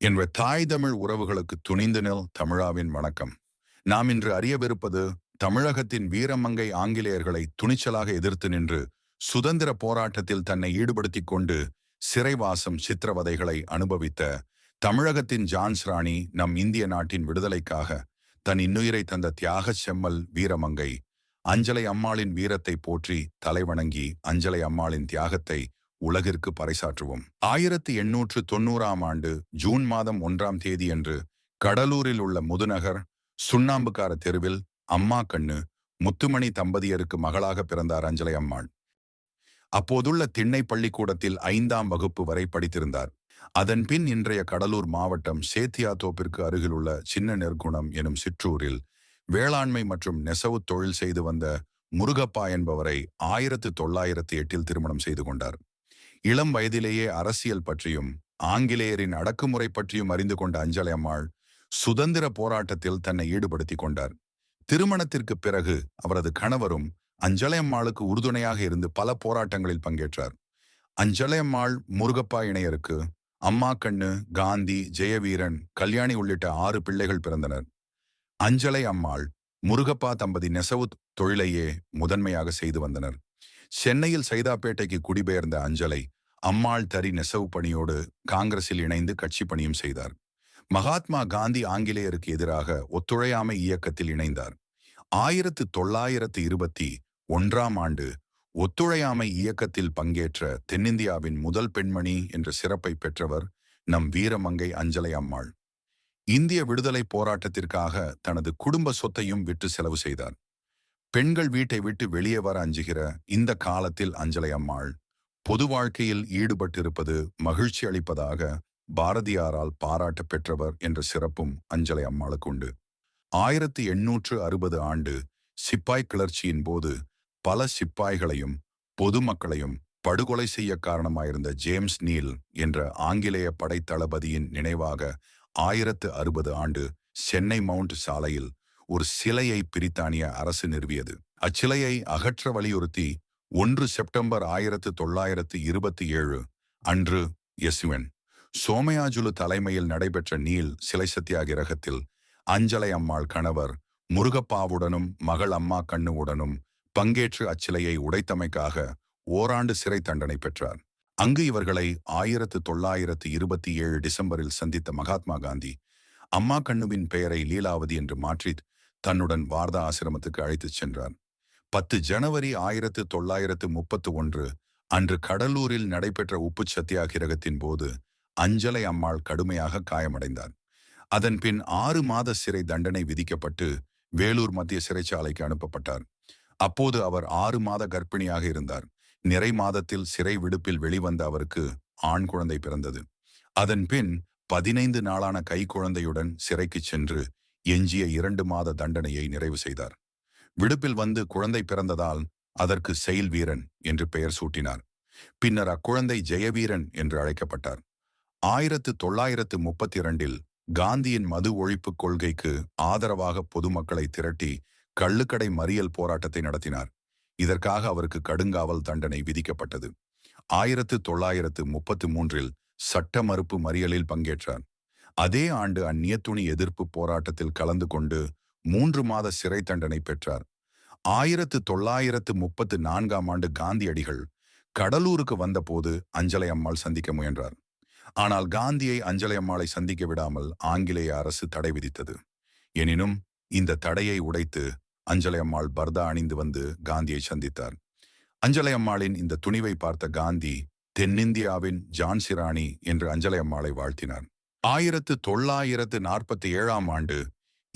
என்ற தாய் தமிழ் உறவுகளுக்கு துணிந்து நில் தமிழாவின் வணக்கம். நாம் இன்று அறியவிருப்பது தமிழகத்தின் வீரமங்கை ஆங்கிலேயர்களை துணிச்சலாக எதிர்த்து நின்று சுதந்திர போராட்டத்தில் தன்னை ஈடுபடுத்திக் கொண்டு சிறைவாசம் சித்திரவதைகளை அனுபவித்த தமிழகத்தின் ஜான்ஸ் ராணி நம் இந்திய நாட்டின் விடுதலைக்காக தன் இன்னுயிரை தந்த தியாக செம்மல் வீரமங்கை அஞ்சலை அம்மாளின் வீரத்தை போற்றி தலைவணங்கி அஞ்சலை அம்மாளின் தியாகத்தை உலகிற்கு பறைசாற்றுவோம். ஆயிரத்தி எண்ணூற்று தொன்னூறாம் ஆண்டு ஜூன் மாதம் ஒன்றாம் தேதியன்று கடலூரில் உள்ள முதுநகர் சுண்ணாம்புக்கார தெருவில் அம்மா கண்ணு முத்துமணி தம்பதியருக்கு மகளாக பிறந்தார் அஞ்சலை அம்மாள். அப்போதுள்ள திண்ணை பள்ளிக்கூடத்தில் ஐந்தாம் வகுப்பு வரை படித்திருந்தார். அதன் பின் இன்றைய கடலூர் மாவட்டம் சேத்தியாத்தோப்பிற்கு அருகிலுள்ள சின்ன நெற்குணம் எனும் சிற்றூரில் வேளாண்மை மற்றும் நெசவு தொழில் செய்து வந்த முருகப்பா என்பவரை ஆயிரத்து தொள்ளாயிரத்து எட்டில் திருமணம் செய்து கொண்டார். இளம் வயதிலேயே அரசியல் பற்றியும் ஆங்கிலேயரின் அடக்குமுறை பற்றியும் அறிந்து கொண்ட அஞ்சலை அம்மாள் சுதந்திர போராட்டத்தில் தன்னை ஈடுபடுத்திக் கொண்டார். திருமணத்திற்கு பிறகு அவரது கணவரும் அஞ்சலையம்மாளுக்கு உறுதுணையாக இருந்து பல போராட்டங்களில் பங்கேற்றார். அஞ்சலையம்மாள் முருகப்பா இணையருக்கு அம்மா கண்ணு காந்தி ஜெயவீரன் கல்யாணி உள்ளிட்ட ஆறு பிள்ளைகள் பிறந்தனர். அஞ்சலை அம்மாள் முருகப்பா தம்பதி நெசவு தொழிலையே முதன்மையாக செய்து வந்தனர். சென்னையில் சைதாப்பேட்டைக்கு குடிபெயர்ந்த அஞ்சலை அம்மாள் தரி நெசவு பணியோடு காங்கிரஸில் இணைந்து கட்சி பணியும் செய்தார். மகாத்மா காந்தி ஆங்கிலேயருக்கு எதிராக ஒத்துழையாமை இயக்கத்தில் இணைந்தார். ஆயிரத்து தொள்ளாயிரத்து இருபத்தி ஒன்றாம் ஆண்டு ஒத்துழையாமை இயக்கத்தில் பங்கேற்ற தென்னிந்தியாவின் முதல் பெண்மணி என்ற சிறப்பை பெற்றவர் நம் வீரமங்கை அஞ்சலை அம்மாள். இந்திய விடுதலை போராட்டத்திற்காக தனது குடும்ப சொத்தையும் விட்டு செலவு செய்தார். பெண்கள் வீட்டை விட்டு வெளியே வர அஞ்சுகிற இந்த காலத்தில் அஞ்சலை அம்மாள் பொது வாழ்க்கையில் ஈடுபட்டிருப்பது மகிழ்ச்சி அளிப்பதாக பாரதியாரால் பாராட்ட பெற்றவர் என்ற சிறப்பும் அஞ்சலை அம்மாளுக்கு உண்டு. ஆயிரத்தி எண்ணூற்று அறுபது ஆண்டு சிப்பாய் கிளர்ச்சியின் போது பல சிப்பாய்களையும் பொதுமக்களையும் படுகொலை செய்ய காரணமாயிருந்த ஜேம்ஸ் நீல் என்ற ஆங்கிலேய படைத்தளபதியின் நினைவாக ஆயிரத்து அறுபது ஆண்டு சென்னை மவுண்ட் சாலையில் ஒரு சிலையை பிரித்தானிய அரசு நிறுவியது. அச்சிலையை அகற்ற வலியுறுத்தி ஒன்று செப்டம்பர் ஆயிரத்து தொள்ளாயிரத்து இருபத்தி ஏழு அன்று எஸ்யுவன் சோமயாஜுலு தலைமையில் நடைபெற்ற நீல் சிலை சத்தியாகிரகத்தில் அஞ்சலை அம்மாள் கணவர் முருகப்பாவுடனும் மகள் அம்மா கண்ணுவுடனும் பங்கேற்று அச்சிலையை உடைத்தமைக்காக ஓராண்டு சிறை தண்டனை பெற்றார். அங்கு இவர்களை ஆயிரத்து தொள்ளாயிரத்து இருபத்தி ஏழு டிசம்பரில் சந்தித்த மகாத்மா காந்தி அம்மா கண்ணுவின் பெயரை லீலாவதி என்று மாற்றி தன்னுடன் வார்தா ஆசிரமத்துக்கு அழைத்துச் சென்றார். பத்து ஜனவரி ஆயிரத்து தொள்ளாயிரத்து முப்பத்து ஒன்று அன்று கடலூரில் நடைபெற்ற உப்பு சத்தியாகிரகத்தின் போது அஞ்சலை அம்மாள் கடுமையாக காயமடைந்தார். அதன் பின் ஆறு மாத சிறை தண்டனை விதிக்கப்பட்டு வேலூர் மத்திய சிறைச்சாலைக்கு அனுப்பப்பட்டார். அப்போது அவர் ஆறு மாத கர்ப்பிணியாக இருந்தார். நிறை மாதத்தில் சிறை விடுப்பில் வெளிவந்த அவருக்கு ஆண் குழந்தை பிறந்தது. அதன் பின் பதினைந்து நாளான கை குழந்தையுடன் சிறைக்கு சென்று எஞ்சிய இரண்டு மாத தண்டனையை நிறைவு செய்தார். விடுப்பில் வந்து குழந்தை பிறந்ததால் அதற்கு செயல் வீரன் என்று பெயர் சூட்டினார். பின்னர் அக்குழந்தை ஜெயவீரன் என்று அழைக்கப்பட்டார். ஆயிரத்து தொள்ளாயிரத்து முப்பத்தி இரண்டில் காந்தியின் மது ஒழிப்பு கொள்கைக்கு ஆதரவாக பொதுமக்களை திரட்டி கள்ளுக்கடை மறியல் போராட்டத்தை நடத்தினார். இதற்காக அவருக்கு கடுங்காவல் தண்டனை விதிக்கப்பட்டது. ஆயிரத்து தொள்ளாயிரத்து முப்பத்து மூன்றில் சட்ட மறுப்பு மறியலில் பங்கேற்றார். அதே ஆண்டு அந்நிய துணி எதிர்ப்பு போராட்டத்தில் கலந்து கொண்டு மூன்று மாத சிறை தண்டனை பெற்றார். ஆயிரத்து தொள்ளாயிரத்து முப்பத்து நான்காம் ஆண்டு காந்தியடிகள் கடலூருக்கு வந்தபோது அஞ்சலை அம்மாள் சந்திக்க முயன்றார். ஆனால் காந்தியை அஞ்சலை அம்மாளை சந்திக்க விடாமல் ஆங்கிலேய அரசு தடை விதித்தது. எனினும் இந்த தடையை உடைத்து அஞ்சலை அம்மாள் பர்தா அணிந்து வந்து காந்தியை சந்தித்தார். அஞ்சலை அம்மாளின் இந்த துணிவை பார்த்த காந்தி தென்னிந்தியாவின் ஜான்சிராணி என்று அஞ்சலை அம்மாளை வாழ்த்தினார். ஆயிரத்து தொள்ளாயிரத்து நாற்பத்தி ஏழாம் ஆண்டு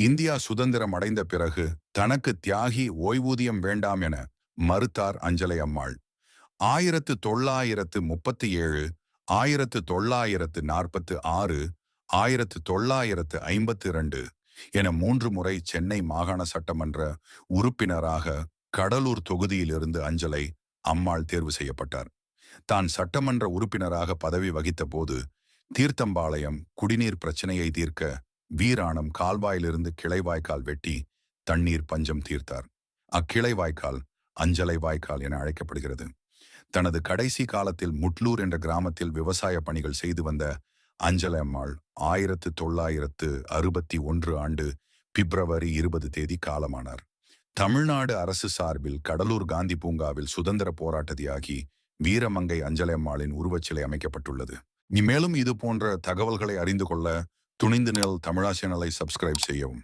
இந்தியா சுதந்திரம் அடைந்த பிறகு தனக்கு தியாகி ஓய்வூதியம் வேண்டாம் என மறுத்தார் அஞ்சலை அம்மாள். ஆயிரத்து தொள்ளாயிரத்து முப்பத்தி ஏழு ஆயிரத்து தொள்ளாயிரத்து நாற்பத்து ஆறு ஆயிரத்து தொள்ளாயிரத்து ஐம்பத்தி இரண்டு என மூன்று முறை சென்னை மாகாண சட்டமன்ற உறுப்பினராக கடலூர் தொகுதியிலிருந்து அஞ்சலை அம்மாள் தேர்வு செய்யப்பட்டார். தான் சட்டமன்ற உறுப்பினராக பதவி வகித்த போது தீர்த்தம்பாளையம் குடிநீர் பிரச்சனையை தீர்க்க வீராணம் கால்வாயிலிருந்து கிளை வாய்க்கால் வெட்டி தண்ணீர் பஞ்சம் தீர்த்தார். அக்கிளை வாய்க்கால் அஞ்சலை வாய்க்கால் என அழைக்கப்படுகிறது. தனது கடைசி காலத்தில் முட்லூர் என்ற கிராமத்தில் விவசாய பணிகள் செய்து வந்த அஞ்சலை அம்மாள் ஆயிரத்து தொள்ளாயிரத்து அறுபத்தி ஒன்று ஆண்டு பிப்ரவரி இருபது தேதி காலமானார். தமிழ்நாடு அரசு சார்பில் கடலூர் காந்தி பூங்காவில் சுதந்திர போராட்டதியாகி வீரமங்கை வீரமங்கை அஞ்சலம்மாளின் உருவச்சிலை அமைக்கப்பட்டுள்ளது. இனிமேலும் மேலும் இது போன்ற தகவல்களை அறிந்து கொள்ள துணிந்து நிழல் தமிழா சேனலை சப்ஸ்கிரைப் செய்யவும்.